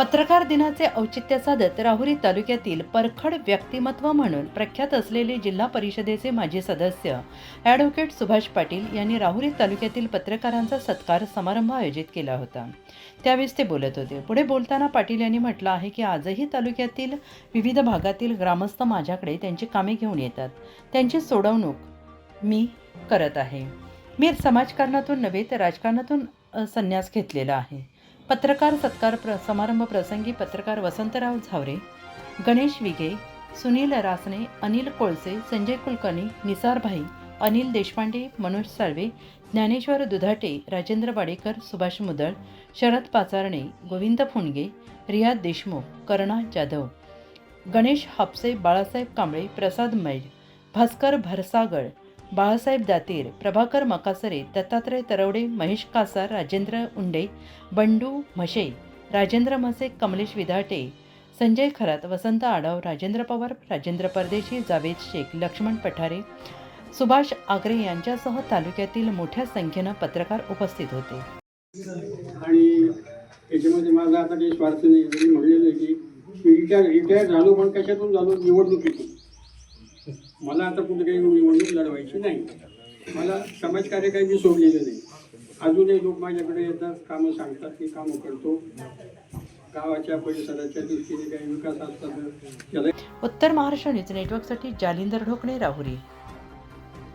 पत्रकार दिनाचे औचित्य साधत राहुरी तालुक्यातील परखड व्यक्तिमत्व म्हणून प्रख्यात असलेले जिल्हा परिषदेचे माजी सदस्य ॲडव्होकेट सुभाष पाटील यांनी राहुरी तालुक्यातील पत्रकारांचा सत्कार समारंभ आयोजित केला होता. त्यावेळेस ते बोलत होते. पुढे बोलताना पाटील यांनी म्हटलं आहे की आजही तालुक्यातील विविध भागातील ग्रामस्थ माझ्याकडे त्यांची कामे घेऊन येतात. त्यांची सोडवणूक मी करत आहे. मी समाजकारणातून नव्हे तर राजकारणातून संन्यास घेतलेला आहे. पत्रकार सत्कार प्र समारंभ प्रसंगी पत्रकार वसंतराव झावरे गणेश विगे सुनील रासने अनिल कोळसे संजय कुलकर्णी निसारभाई अनिल देशपांडे मनोज साळवे ज्ञानेश्वर दुधाटे राजेंद्र वाडेकर सुभाष मुदळ शरद पाचारणे गोविंद फुंडगे रियाद देशमुख करणा जाधव गणेश हापसे बाळासाहेब कांबळे प्रसाद मैड भास्कर भरसागळ बाळासाहेब दातीर प्रभाकर मकासरे दत्तात्रय तरवडे महेश कासार राजेंद्र उंडे बंडू म्हशे राजेंद्र म्हसे कमलेश विधाटे संजय खरात वसंत आडव राजेंद्र पवार राजेंद्र परदेशी जावेद शेख लक्ष्मण पठारे सुभाष आगरे यांच्यासह तालुक्यातील मोठ्या संख्येनं पत्रकार उपस्थित होते. आणि त्याच्यामध्ये माझा आता काही स्वार्थ नाही. म्हणलेलं की रिटायर रिटायर झालो पण कशातून झालो? निवडणुकीतून. मला आता कुठे काही निवडणूक लढवायची नाही. मला समाजकार्य काही मी सोडलेलं नाही. अजूनही लोक माझ्याकडे येतात कामं सांगतात की कामं करतो. गावाच्या परिसराच्या दृष्टीने काही विकास असतात उत्तर महाराष्ट्र न्यूज नेटवर्कसाठी जालिंदर ढोकणे राहुरी.